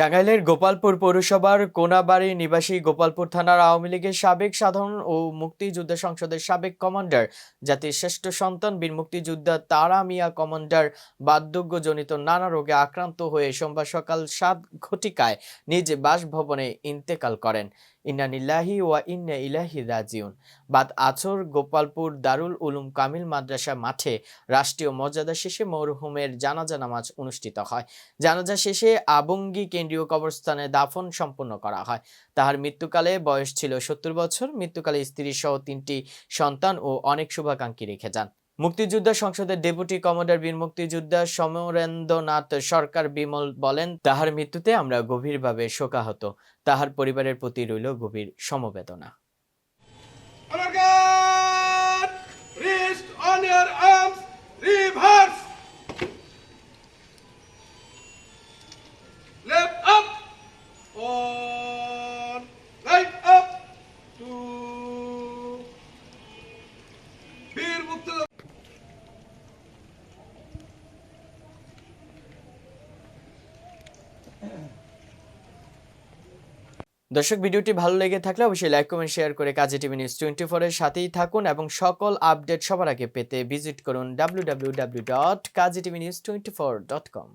টাঙ্গাইলের গোপালপুর পৌরসভার কোনাবাড়ি নিবাসী গোপালপুর থানার আওয়ামী লীগের সাবেক সাধারণ ও মুক্তিযোদ্ধা সংসদের সাবেক কমান্ডার, জাতির শ্রেষ্ঠ সন্তান বীর মুক্তিযোদ্ধা তারা মিয়া কমান্ডার, বার্ধক্যজনিত নানা রোগে আক্রান্ত হয়ে সোমবার সকাল সাত ঘটিকায় নিজ বাসভবনে ইন্তেকাল করেন। ইন্নানিল্লাহি ওয়া ইন্না ইলাহি রাজিউন। বাদ আছর গোপালপুর দারুল উলুম কামিল মাদ্রাসা মাঠে রাষ্ট্রীয় মর্যাদা শেষে মরহুমের জানাজা নামাজ অনুষ্ঠিত হয়। জানাজা শেষে আবঙ্গী কেন্দ্রীয় কবরস্থানে দাফন সম্পন্ন করা হয়। তাহার মৃত্যুকালে বয়স ছিল সত্তর বছর, মৃত্যুকালে স্ত্রী সহ তিনটি সন্তান ও অনেক শুভাকাঙ্ক্ষী রেখে যান। মুক্তিযোদ্ধা সংসদের ডেপুটি কমান্ডার বীর মুক্তিযোদ্ধা সমরেন্দ্রনাথ সরকার বিমল বলেন, তাহার মৃত্যুতে আমরা গভীরভাবে শোকাহত। তাহার পরিবারের প্রতি রইল গভীর সমবেদনা। দর্শক, ভিডিওটি ভালো লেগে থাকলে অবশ্যই লাইক কমেন্ট শেয়ার করে কাজে টিভি নিউজ টোয়েন্টি ফোরের সাথেই থাকুন এবং সকল আপডেট সবার আগে পেতে ভিজিট করুন W W W dot Kazi TV news twenty four dot com